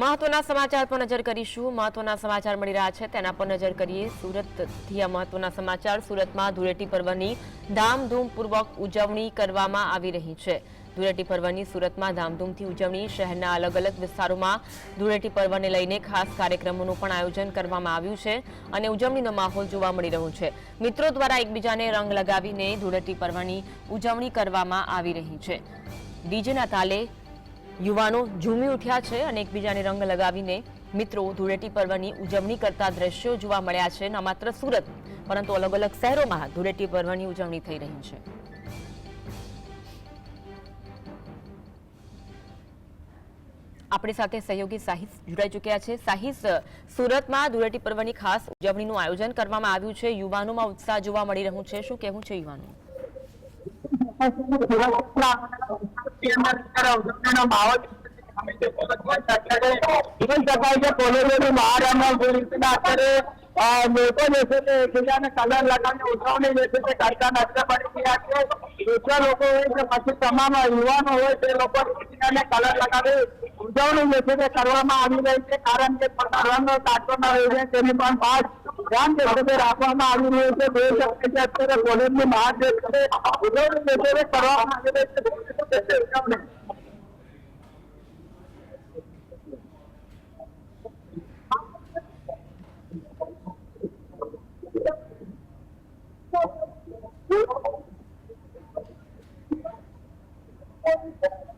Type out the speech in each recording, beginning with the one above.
મહત્વના સમાચાર પર નજર કરીશું. મહત્વના સમાચાર મળી રહ્યા છે. તેના પર નજર કરીએ. સુરતથી આ મહત્વના સમાચાર. સુરતમાં ધૂળેટી પર્વની ધામધૂમપૂર્વક ઉજવણી કરવામાં આવી રહી છે. ધૂળેટી પર્વની સુરતમાં ધામધૂમથી ઉજવણી શહેરના અલગ અલગ વિસ્તારોમાં ધૂળેટી પર્વને લઈને ખાસ કાર્યક્રમોનું પણ આયોજન કરવામાં આવ્યું છે અને ઉજવણીનો માહોલ જોવા મળી રહ્યો છે. મિત્રો દ્વારા એકબીજાને રંગ લગાવીને ધૂળેટી પર્વની ઉજવણી કરવામાં આવી રહી છે. ડીજેના તાલે યુવાનો ઝૂમી ઉઠ્યા છે અને એકબીજાને રંગ લગાવીને મિત્રો ધૂળેટી પર્વની ઉજવણી કરતા દ્રશ્યો જોવા મળ્યા છે ન માત્ર સુરત પરંતુ અલગ અલગ શહેરોમાં ધૂળેટી પર્વની ઉજવણી થઈ રહી છે. આપણી સાથે સહયોગી સાહિસ જોડાઈ ચૂક્યા છે. સાહિસ, સુરતમાં ધૂળેટી પર્વની ખાસ ઉજવણીનું આયોજન કરવામાં આવ્યું છે. યુવાનોમાં ઉત્સાહ જોવા મળી રહ્યું છે. શું કહેવું છે યુવાનો? ઉજવણી જે કરવામાં આવી રહી છે, કારણ કે છે, તેની પણ રાખવામાં આવી રહ્યું છે. બે શકે અત્યારે કોલેજની બહાર ઉજવણી કરવામાં આવી છે. ઉજવણી એવું જોઈ શકાય કે અત્યારે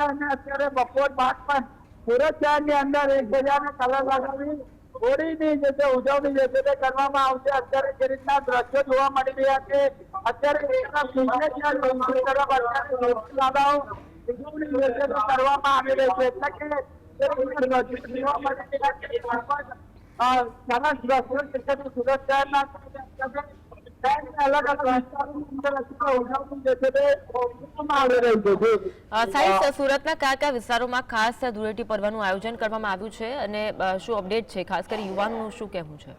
અને અત્યારે બપોર બાદ પણ સુરત શહેરની અંદર એકબીજાને કલર લગાવી હોળીની જે છે, ઉજવણી જે છે, તે કરવામાં આવશે. અત્યારે જે રીતના દ્રશ્યો જોવા મળી રહ્યા છે. અત્યારે કરવામાં આવી રહી છે. એટલે કે સરસ દ્રશ્યો છે સુરત શહેરના સાહિસ સુરતના કયા કયા વિસ્તારોમાં ખાસ ધૂળેટી પર્વનું આયોજન કરવામાં આવ્યું છે અને શું અપડેટ છે? ખાસ કરી યુવાનોનું શું કહેવું છે?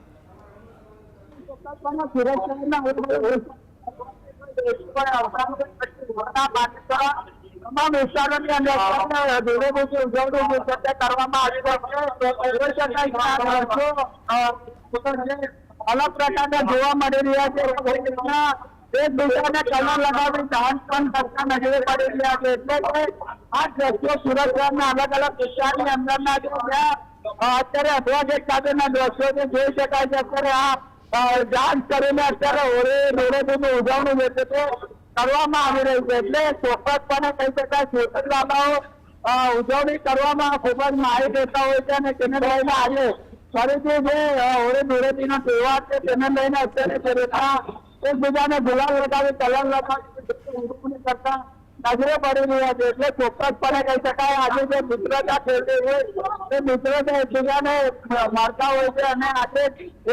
તમામ વિસ્તારોની અંદર ઉજવણી કરવામાં આવી રહી છે અલગ પ્રકારના જોવા મળી રહ્યા છે. સુરત જોઈ શકાય છે. અત્યારે આ ડાન્સ કરીને અત્યારે હોળી ઉજવણી જે કરવામાં આવી રહી છે. એટલે ચોક્કસપણે કહી શકાય સુરત લાલાઓ ઉજવણી કરવામાં ખૂબ જ માહિતી હોય છે અને તેને આજે ફરીથી જે હોળી ધૂળેટી નો તહેવાર છે, તેને લઈને અત્યારે જે એકબીજાને ગુલાલ લગાવી, કલર લગાવી કરતા નજરે પડી રહ્યા છે. એટલે ચોક્કસપણે કહી શકાય, આજે જે મિત્રતા ખેલતી હોય તે મિત્રતા એકબીજાને મારતા હોય છે અને આજે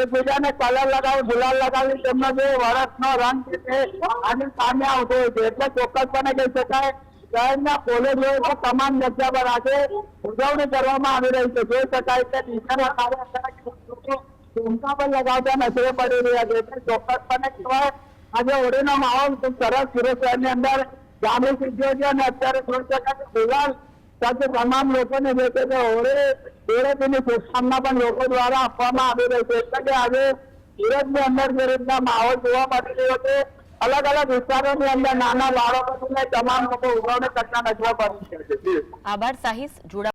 એકબીજાને કલર લગાવી, ગુલાલ લગાવી, તેમનો જે વરસનો રંગ છે તે આજે સામે આવતો હોય છે. એટલે ચોક્કસપણે કહી શકાય શહેરના કોલેજો તમામ જગ્યા પર આજે ઉજવણી કરવામાં આવી રહી છે. જોઈ શકાય કે ટીચરો ટૂંકા પણ લગાવતા નજરે પડી રહ્યા છે. એટલે ચોક્કસપણે કહેવાય, આજે હોળીનો માહોલ સરસ સુરત શહેરની અંદર જામી ચૂક્યો છે અને અત્યારે જોઈ શકાય કે ગુલાલ સાથે તમામ લોકોને જે છે તે હોળી ધૂળેટીની શુભકામના પણ લોકો દ્વારા આપવામાં આવી રહી છે. એટલે કે આજે સુરતની અંદર જે રીતના માહોલ જોવા મળી રહ્યો છે અલગ અલગ વિસ્તારોની અંદર નાના બાળકોથી તમામ લોકો ઉજવણી કરતા નજવા પડી છે. આભાર, સાહિસ જોડા